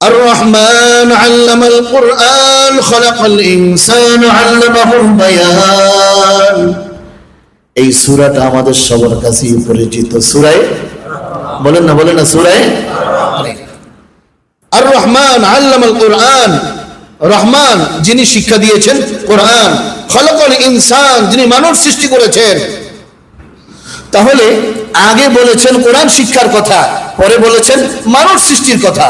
الرحمن علم القرآن خلق الإنسان علمه البيان এই সুরাটা আমাদের সবার কাছেই পরিচিত সুরায় বলেন না বলেন না সুরায় আর রহমান আল্লামাল কোরআন রহমান যিনি শিক্ষা দিয়েছেন কোরআন খলকল ইনসান যিনি মানব সৃষ্টি করেছেন তাহলে আগে বলেছেন কোরআন শিক্ষার কথা পরে বলেছেন মানব সৃষ্টির কথা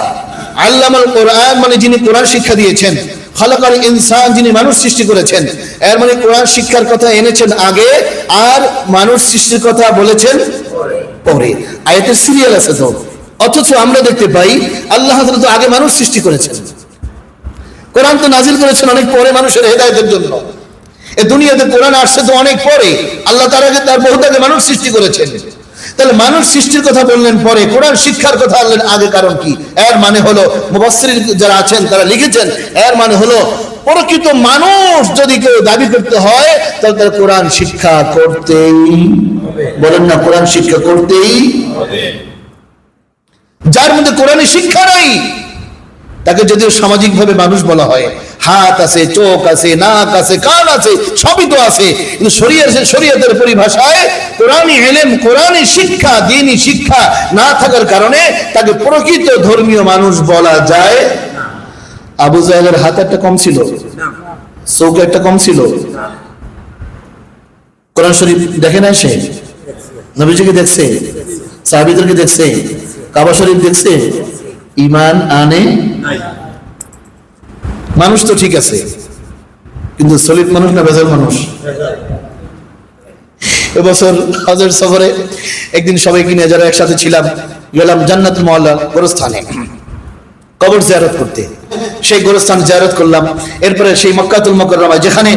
আল্লামাল কোরআন মানে যিনি কোরআন শিক্ষা দিয়েছেন, খলকাল ইনসান যিনি মানুষ সৃষ্টি করেছেন, এর মানে কোরআন শিক্ষার কথা এনেছেন আগে, আর মানুষ সৃষ্টির কথা বলেছেন পরে। আয়াতের সিরিয়াল আছে তো, অথচ আমরা দেখতে পাই, আল্লাহ তো আগে মানুষ সৃষ্টি করেছেন। কোরআন তো নাজিল করেছেন অনেক পরে মানুষের হেদায়তের জন্য। এ দুনিয়াতে কোরআন আসছে তো অনেক পরে, আল্লাহ তার আগে, তার মানুষ সৃষ্টি করেছেন। তাহলে মানুষ সৃষ্টির কথা বললেন পরে, কোরআন শিক্ষার কথা বললেন, আগে কারণ কি? এর মানে হলো মুবাসসির যারা আছেন, তারা লিখেছেন, এর মানে হলো, প্রকৃত মানুষ যদি কেউ দাবি করতে হয়, তাহলে তার কোরআন শিক্ষা করতেই বলেন না, কোরআন শিক্ষা করতেই যার মধ্যে কোরআনের শিক্ষা নাই, তাকে যদিও সামাজিক ভাবে মানুষ বলা হয় হাত আছে, চোখ আছে, নাক আছে, কান আছে, সবই তো আছে। কিন্তু শরীয়ত শরীয়তের পরিভাষায় কোরআনী এলেম কোরআনী শিক্ষা, দিনই শিক্ষা না থাকার কারণে তাকে প্রকৃত ধর্মীয় মানুষ বলা যায় আবু জাহেলের হাত একটা কম ছিল চৌক একটা কম ছিল। কোরআন শরীফ দেখে না সে? নবীজিকে দেখছে? সাহাবিদেরকে দেখছে? কাবা শরীফ দেখছে? ইমান আনে মানুষ তো ঠিক আছে, কিন্তু সলিড মানুষ না বেজাল মানুষ? এবছর হজের সফরে একদিন সবাই কিনে যারা একসাথে ছিলাম, গেলাম জান্নাত মহল্লা গোরস্থানে, কবর জিয়ারত করতে। সেই গোরস্থান জিয়ারত করলাম, এরপরে সেই মক্কাতুল মকররমা, যেখানে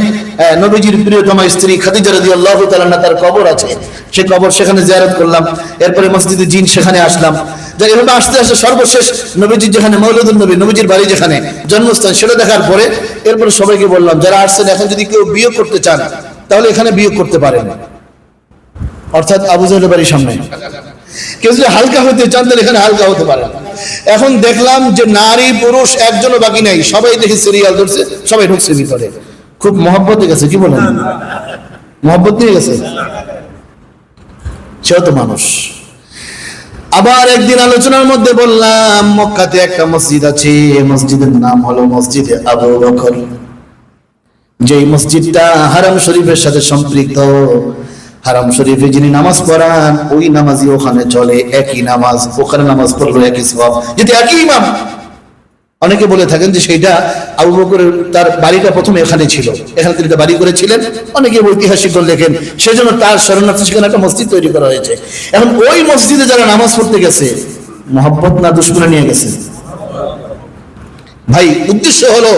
নবীজির প্রিয়তমা স্ত্রী খাদিজা রাদিয়াল্লাহু তাআলা আনহা তার কবর আছে, সেই কবর সেখানে জিয়ারত করলাম। এরপরে মসজিদে জিন সেখানে আসলাম। যে এভাবে আসতে আসতে সর্বশেষ নবীজির যেখানে, মৌলুদুল নবী, নবীজির বাড়ি যেখানে জন্মস্থান সেটা দেখার পরে এরপরে সবাইকে বললাম, যারা আসছেন, এখন যদি কেউ বিয়ে করতে চান, তাহলে এখানে বিয়ে করতে পারেন। অর্থাৎ আবু বাড়ির সামনে। কেউ যদি হালকা হতে চান, তাহলে এখানে হালকা হতে পারে এখন দেখলাম যে নারী, পুরুষ, একজনও বাকি নাই। সবাই দেখি সিরিয়াল ধরছে, সবাই ঢুকছে ভিতরে। খুব মহব্বত গেছে, কি বলেন? মহব্বত নিয়ে গেছে? সেও তো মানুষ। আবার একদিন আলোচনার মধ্যে বললাম, মক্কাতে একটা মসজিদ আছে মসজিদের নাম হলো মসজিদে আবু বকর। যে মসজিদটা হারাম শরীফের সাথে সম্পৃক্ত। হারাম শরীফে যিনি নামাজ পড়ান, ওই নামাজই ওখানে চলে, একই নামাজ, ওখানে নামাজ পড়ল একই সব যদি একই ইমাম অনেকে বলে থাকেন যে সেইটা আবু বকরের তার বাড়িটা প্রথমে এখানে ছিল। এখানে তিনি বাড়ি করেছিলেন। অনেকে ঐতিহাসিকগণ লেখেন, সেজন্য তার শরণার্থী সেখানে একটা মসজিদ তৈরি করা হয়েছে। এখন ওই মসজিদে যারা নামাজ পড়তে গেছে মোহাম্মত না দুশ্মনে নিয়ে গেছে? ভাই, উদ্দেশ্য হলো,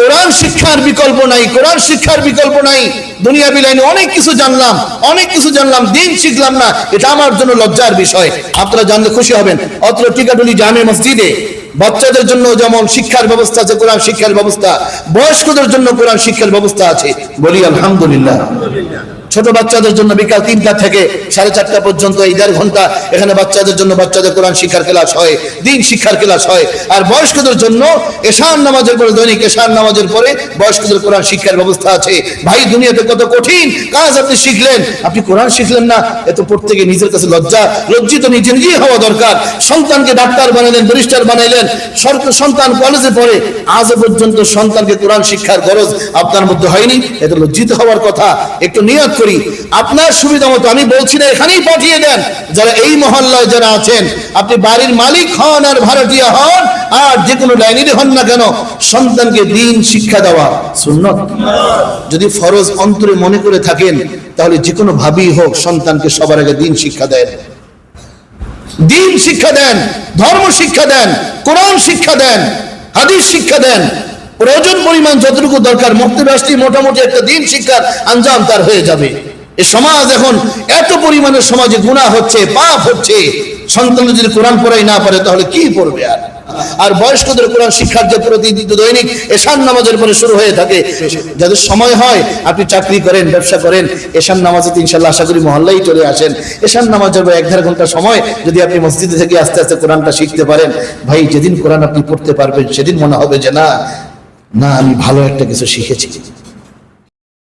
কোরআন শিক্ষার বিকল্প নাই, কোরআন শিক্ষার বিকল্প নাই দুনিয়া বিলাইনে অনেক কিছু জানলাম, অনেক কিছু জানলাম, দিন শিখলাম না, এটা আমার জন্য লজ্জার বিষয়। আপনারা জানলে খুশি হবেন। অত্র টিকাটুলি জামে মসজিদে বাচ্চাদের জন্য যেমন শিক্ষার ব্যবস্থা আছে, কোরআন শিক্ষার ব্যবস্থা, বয়স্কদের জন্য কোরআন শিক্ষার ব্যবস্থা আছে। বলি আলহামদুলিল্লাহ। ছোট বাচ্চাদের জন্য বিকাল তিনটা থেকে সাড়ে চারটা পর্যন্ত এই দেড় ঘণ্টা এখানে বাচ্চাদের জন্য বাচ্চাদের কোরআন শিক্ষার ক্লাস হয়, দিন শিক্ষার ক্লাস হয়। আর বয়স্কদের জন্য এশান নামাজের পরে, দৈনিক এশান নামাজের পরে বয়স্কদের কোরআন শিক্ষার ব্যবস্থা আছে। ভাই, দুনিয়াতে কত কঠিন কাজ আপনি শিখলেন। আপনি কোরআন শিখলেন না এত গিয়ে নিজের কাছে লজ্জা। লজ্জিত নিজে নিজেই হওয়া দরকার। সন্তানকে ডাক্তার বানাইলেন, ব্যারিস্টার বানাইলেন। সন্তান কলেজে পড়ে, আজ পর্যন্ত সন্তানকে কোরআন শিক্ষার গরজ আপনার মধ্যে হয়নি। এত লজ্জিত হওয়ার কথা। একটু নিয়ত করি, আপনার সুবিধা মতো আমি বলছি না, এখানেই পাঠিয়ে দেন। যারা এই মহল্লায় যারা আছেন, আপনি বাড়ির মালিক হন আর ভাড়াটিয়া হন, আর যে কোনো লাইনেরই হন না কেন, সন্তানকে দিন শিক্ষা দেওয়া সুন্নত। যদি ফরজ অন্তরে মনে করে থাকেন, তাহলে যে কোনো ভাবেই হোক সন্তানকে সবার আগে দিন শিক্ষা দেন। দিন শিক্ষা দেন, ধর্ম শিক্ষা দেন, কোরআন শিক্ষা দেন, হাদিস শিক্ষা দেন প্রয়োজন পরিমাণ যতটুকু দরকার মুক্তি আসলে মোটামুটি একটা দিন শিক্ষার আঞ্জাম তার হয়ে যাবে। এ সমাজ এখন এত পরিমাণে সমাজে গুণা হচ্ছে, পাপ হচ্ছে। সন্তান যদি কোরআন পড়াই না পারে, তাহলে কি পড়বে আর? আর বয়স্কদের কোরআন শিক্ষার যে প্রতিদিন দৈনিক এশান নামাজের পরে শুরু হয়ে থাকে। যাদের সময় হয়, আপনি চাকরি করেন, ব্যবসা করেন এশান নামাজে ইনশাল্লাহ আশা করি মহল্লাই চলে আসেন। এশান নামাজের পর এক দেড় ঘণ্টা সময় যদি আপনি মসজিদে থেকে আস্তে আস্তে কোরআনটা শিখতে পারেন, ভাই যেদিন কোরআন আপনি পড়তে পারবেন, সেদিন মনে হবে যে না না আমি ভালো একটা কিছু শিখেছি।